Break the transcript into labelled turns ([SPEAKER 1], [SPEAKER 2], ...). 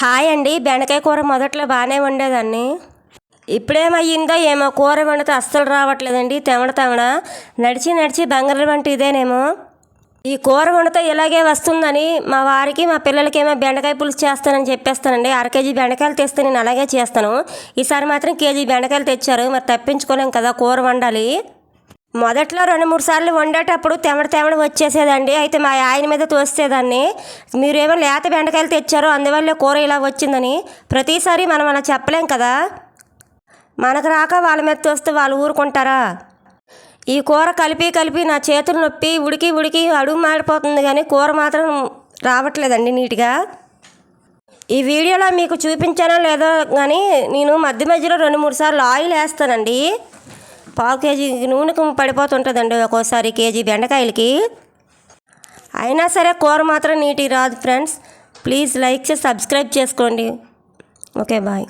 [SPEAKER 1] Hi అండి. బెండకాయ కూర మొదట్లో బాగానే వండేదాన్ని. ఇప్పుడేమయ్యిందో ఏమో కూర వండితే అస్సలు రావట్లేదండి. తెమడ తెమడ. నడిచి నడిచి బంగారం వంటి ఇదేనేమో. ఈ కూర వండితే ఇలాగే వస్తుందని మా వారికి మా పిల్లలకేమో బెండకాయ పులుసు చేస్తానని చెప్పేస్తానండి. అర కేజీ బెండకాయలు తెస్తే నేను అలాగే చేస్తాను. ఈసారి మాత్రం కేజీ బెండకాయలు తెచ్చారు. మరి తప్పించుకోలేం కదా కూర వండాలి. మొదట్లో రెండు మూడు సార్లు వండేటప్పుడు తెమడ తెమడ వచ్చేసేదండి. అయితే మా ఆయన మీద తోసేదాన్ని మీరేమో లేత బెండకాయలు తెచ్చారో అందువల్ల కూర ఇలా వచ్చిందని ప్రతిసారి మనం అలా చెప్పలేం కదా. మనకు రాక వాళ్ళ మీద తోస్తే వాళ్ళు ఊరుకుంటారా? ఈ కూర కలిపి కలిపి నా చేతులు నొప్పి ఉడికి ఉడికి అడుగు మాడిపోతుంది కానీ కూర మాత్రం రావట్లేదండి నీట్గా. ఈ వీడియోలో మీకు చూపించానో లేదో కానీ నేను మధ్య మధ్యలో రెండు మూడు సార్లు ఆయిల్ వేస్తానండి. పావు కేజీ నూనెకు పడిపోతుంటుందండి ఒక్కోసారి కేజీ బెండకాయలకి. అయినా సరే కూర మాత్రం నీట్గా రాదు ఫ్రెండ్స్. ప్లీజ్ లైక్ చేసి సబ్స్క్రైబ్ చేసుకోండి. Okay bye.